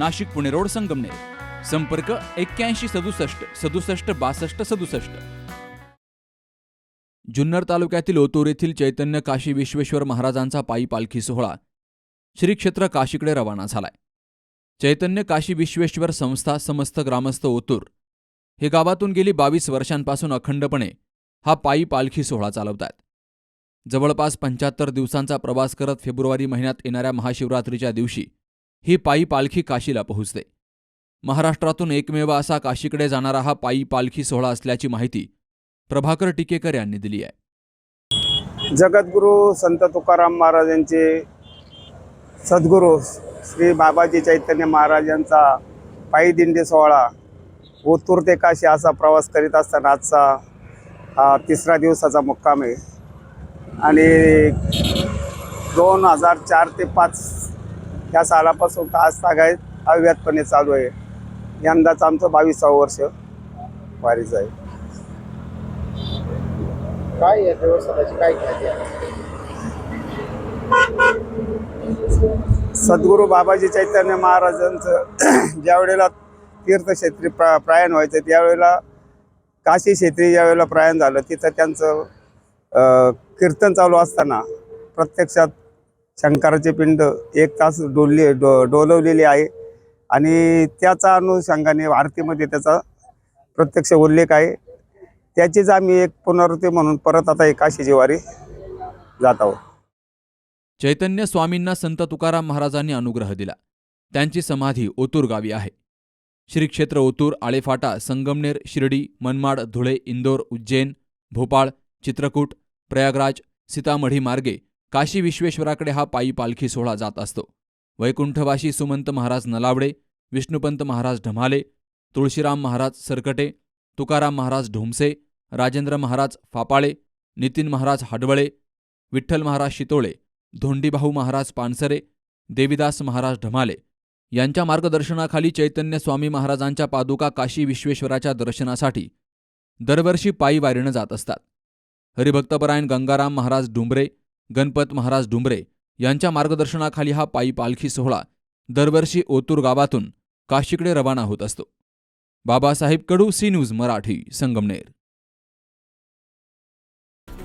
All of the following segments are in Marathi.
Nashik Pune road Sangamner. संपर्क एक्क्याऐंशी सदुसष्ट सदुसष्ट बासष्ट सदुसष्ट. जुन्नर तालुक्यातील ओतूर येथील चैतन्य काशी विश्वेश्वर महाराजांचा पायी पालखी सोहळा श्री क्षेत्र काशीकडे रवाना झालाय. चैतन्य काशी विश्वेश्वर संस्था समस्त ग्रामस्थ ओतूर हे गावातून गेली बावीस वर्षांपासून अखंडपणे हा पायी पालखी सोहळा चालवतात जवळपास पंच्याहत्तर दिवसांचा प्रवास करत फेब्रुवारी महिन्यात येणाऱ्या महाशिवरात्रीच्या दिवशी ही पायी पालखी काशीला पोहोचते. महाराष्ट्रातून एकमेव असा काशीकडे जाणारा हा पायी पालखी सोहळा असल्याची माहिती प्रभाकर टिकेकर यांनी दिली आहे. जगद्गुरू संत तुकाराम महाराजांचे सद्गुरू श्री बाबाजी चैतन्य महाराजांचा पायी दिंडी सोहळा ओतूर ते काशी असा प्रवास करीत असताना आजचा हा तिसरा दिवसाचा मुक्काम आहे. आणि दोन हजार चार ते पाच या सालापासून आज तागायत अव्यातपणे चालू आहे. यंदाचं आमचं बावीसावं वर्ष वारीचं आहे. काय या देवस्थानाची? काय ख्याती आहे सद्गुरू बाबाजी चैतन्य महाराजांचं ज्या वेळेला तीर्थक्षेत्री प्रा प्रयाण व्हायचं त्यावेळेला काशी क्षेत्री ज्या वेळेला प्रयाण झालं तिथं त्यांचं कीर्तन चालू असताना प्रत्यक्षात शंकराचे पिंड एक तास डोलले डो डोलवलेली आहे. आणि त्याचा अनुषंगाने आरतीमध्ये त्याचा प्रत्यक्ष उल्लेख आहे. त्याचीच आम्ही एक पुनरावृत्ती म्हणून परत आता एक काशीची वारी जात आहोत. चैतन्य स्वामींना संत तुकाराम महाराजांनी अनुग्रह दिला. त्यांची समाधी ओतूर गावी आहे. श्री क्षेत्र ओतूर आळेफाटा संगमनेर शिर्डी मनमाड धुळे इंदोर उज्जैन भोपाळ चित्रकूट प्रयागराज सीतामढी मार्गे काशी विश्वेश्वराकडे हा पायी पालखी सोहळा जात असतो. वैकुंठवाशी सुमंत महाराज नलावडे विष्णुपंत महाराज ढमाले तुळशीराम महाराज सरकटे तुकाराम महाराज ढोमसे राजेंद्र महाराज फापाळे नितीन महाराज हाडवळे विठ्ठल महाराज शितोळे धोंडीभाऊ महाराज पानसरे देविदास महाराज ढमाले यांच्या मार्गदर्शनाखाली चैतन्य स्वामी महाराजांच्या पादुका काशी विश्वेश्वराच्या दर्शनासाठी दरवर्षी पायी वारीनं जात असतात. हरिभक्तपरायण गंगाराम महाराज डुंबरे गणपत महाराज डुंबरे यांच्या मार्गदर्शनाखाली हा पायी पालखी सोहळा दरवर्षी ओतूर गावातून काशीकडे रवाना होत असतो. Babasaheb Kadu C news Marathi Sangamner.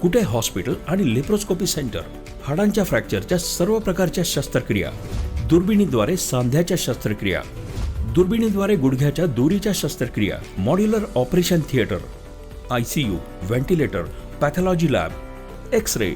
कुठे हॉस्पिटल आणि लेप्रोस्कोपी सेंटर? हाडांच्या फ्रॅक्चरच्या सर्व प्रकारच्या शस्त्रक्रिया. दुर्बिणीद्वारे सांध्याच्या शस्त्रक्रिया. दुर्बिणीद्वारे गुडघ्याच्या दुरीच्या शस्त्रक्रिया. Modular operation theatre. I C U ventilator pathology lab. X ray